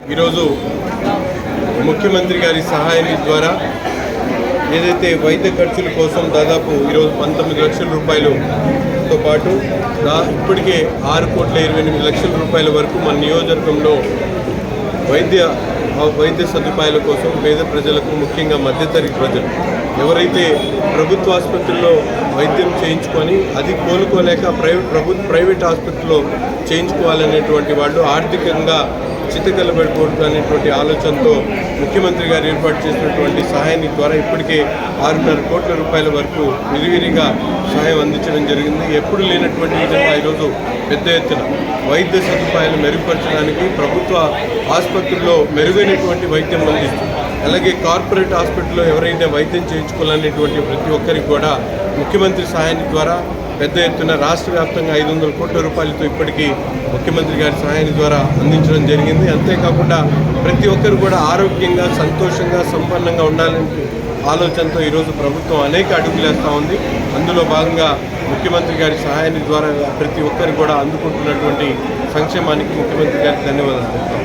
ఈరోజు ముఖ్యమంత్రి గారి సహాయం ద్వారా ఏదైతే వైద్య ఖర్చుల కోసం దాదాపు ఈరోజు పంతొమ్మిది లక్షల రూపాయలుతో పాటు దా ఇప్పటికే ఆరు కోట్ల ఇరవై ఎనిమిది లక్షల రూపాయల వరకు మన నియోజకవర్గంలో వైద్య వైద్య సదుపాయాల కోసం పేద ప్రజలకు ముఖ్యంగా మధ్యతరగతి ప్రజలు ఎవరైతే ప్రభుత్వ ఆసుపత్రుల్లో వైద్యం చేయించుకొని అది కోలుకోలేక ప్రైవేట్ ప్రభు ప్రైవేట్ ఆసుపత్రిలో చేయించుకోవాలనేటువంటి వాళ్ళు ఆర్థికంగా చిత్తకలబడిపోవడం అనేటువంటి ఆలోచనతో ముఖ్యమంత్రి గారు ఏర్పాటు చేసినటువంటి సహాయాన్ని ద్వారా ఇప్పటికే ఆరున్నర కోట్ల రూపాయల వరకు విరివిరిగా సహాయం అందించడం జరిగింది. ఎప్పుడు లేనటువంటి విధంగా ఈరోజు పెద్ద ఎత్తున వైద్య సదుపాయాలు మెరుగుపరచడానికి ప్రభుత్వ ఆసుపత్రుల్లో మెరుగైనటువంటి వైద్యం అందిస్తుంది. అలాగే కార్పొరేట్ హాస్పిటల్లో ఎవరైతే వైద్యం చేయించుకోవాలనేటువంటి ప్రతి ఒక్కరికి కూడా ముఖ్యమంత్రి సహాయాన్ని ద్వారా పెద్ద ఎత్తున రాష్ట్ర వ్యాప్తంగా ఐదు వందల కోట్ల రూపాయలతో ఇప్పటికీ ముఖ్యమంత్రి గారి సహాయం ద్వారా అందించడం జరిగింది. అంతేకాకుండా ప్రతి ఒక్కరు కూడా ఆరోగ్యంగా సంతోషంగా సంపన్నంగా ఉండాలని ఆలోచనతో ఈరోజు ప్రభుత్వం అనేక అడుగులు వేస్తూ ఉంది. అందులో భాగంగా ముఖ్యమంత్రి గారి సహాయాన్ని ద్వారా ప్రతి ఒక్కరు కూడా అందుకుంటున్నటువంటి సంక్షేమానికి ముఖ్యమంత్రి గారికి ధన్యవాదాలు చెప్తాం